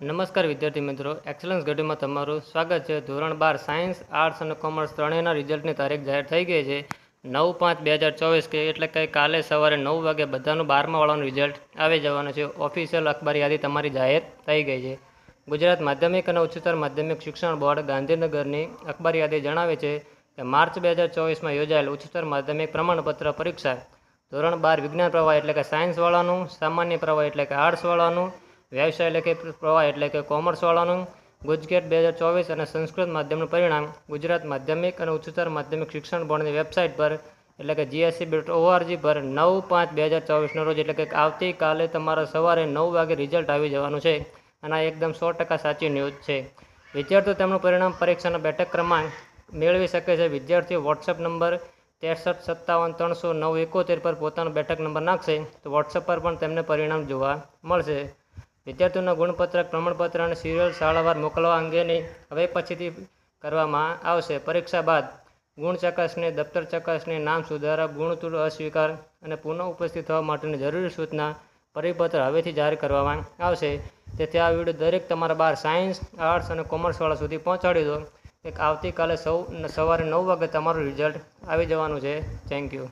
નમસ્કાર વિદ્યાર્થી મિત્રો. એક્સલન્સ ઘટીમાં તમારું સ્વાગત છે. ધોરણ બાર સાયન્સ આર્ટ્સ અને કોમર્સ ત્રણેયના રિઝલ્ટની તારીખ જાહેર થઈ ગઈ છે. નવ પાંચ બે હજાર ચોવીસ કે એટલે કે કાલે સવારે નવ વાગે બધાનું બારમા વાળાનું રિઝલ્ટ આવી જવાનું છે. ઓફિશિયલ અખબાર યાદી તમારી જાહેર થઈ ગઈ છે. ગુજરાત માધ્યમિક અને ઉચ્ચતર માધ્યમિક શિક્ષણ બોર્ડ ગાંધીનગરની અખબાર યાદી જણાવે છે કે માર્ચ બે હજાર ચોવીસમાં યોજાયેલ ઉચ્ચતર માધ્યમિક પ્રમાણપત્ર પરીક્ષા ધોરણ બાર વિજ્ઞાન પ્રવાહ એટલે કે સાયન્સવાળાનું સામાન્ય પ્રવાહ એટલે કે આર્ટ્સવાળાનું વ્યવસાય લેખી પ્રવાહ એટલે કે કોમર્સવાળાનું ગુજકેટ બે હજાર ચોવીસ અને સંસ્કૃત માધ્યમનું પરિણામ ગુજરાત માધ્યમિક અને ઉચ્ચતર માધ્યમિક શિક્ષણ બોર્ડની વેબસાઇટ પર એટલે કે જીએસસી ડોટ ઓઆરજી પર નવ પાંચ બે હજાર ચોવીસનો રોજ એટલે કે આવતીકાલે તમારા સવારે નવ વાગે રિઝલ્ટ આવી જવાનું છે અને આ એકદમ સો ટકા સાચી ન્યૂઝ છે. વિદ્યાર્થીઓ તેમનું પરિણામ પરીક્ષાના બેઠક ક્રમાંક મેળવી શકે છે. વિદ્યાર્થીઓ વોટ્સઅપ નંબર ત્રેસઠ સત્તાવન ત્રણસો નવ એકોતેર પર પોતાનો બેઠક નંબર નાખશે તો વોટ્સએપ પર પણ તેમને પરિણામ જોવા મળશે. વિદ્યાર્થીઓના ગુણપત્રક, પ્રમાણપત્ર અને સિરિયલ શાળાવાર મોકલવા અંગેની હવે પછીથી કરવામાં આવશે. પરીક્ષા બાદ ગુણ ચકાસણી, દફતર ચકાસણી, નામ સુધારા ગુણ અસ્વીકાર અને પુનઃ ઉપસ્થિત થવા માટેની જરૂરી સૂચના, પરિપત્ર હવેથી જાહેર કરવામાં આવશે. તેથી આ વીડિયો દરેક તમારા બાર સાયન્સ, આર્ટ્સ અને કોમર્સવાળા સુધી પહોંચાડી દો. એક આવતીકાલે સૌ, સવારે નવ વાગે તમારું રિઝલ્ટ આવી જવાનું છે. Thank you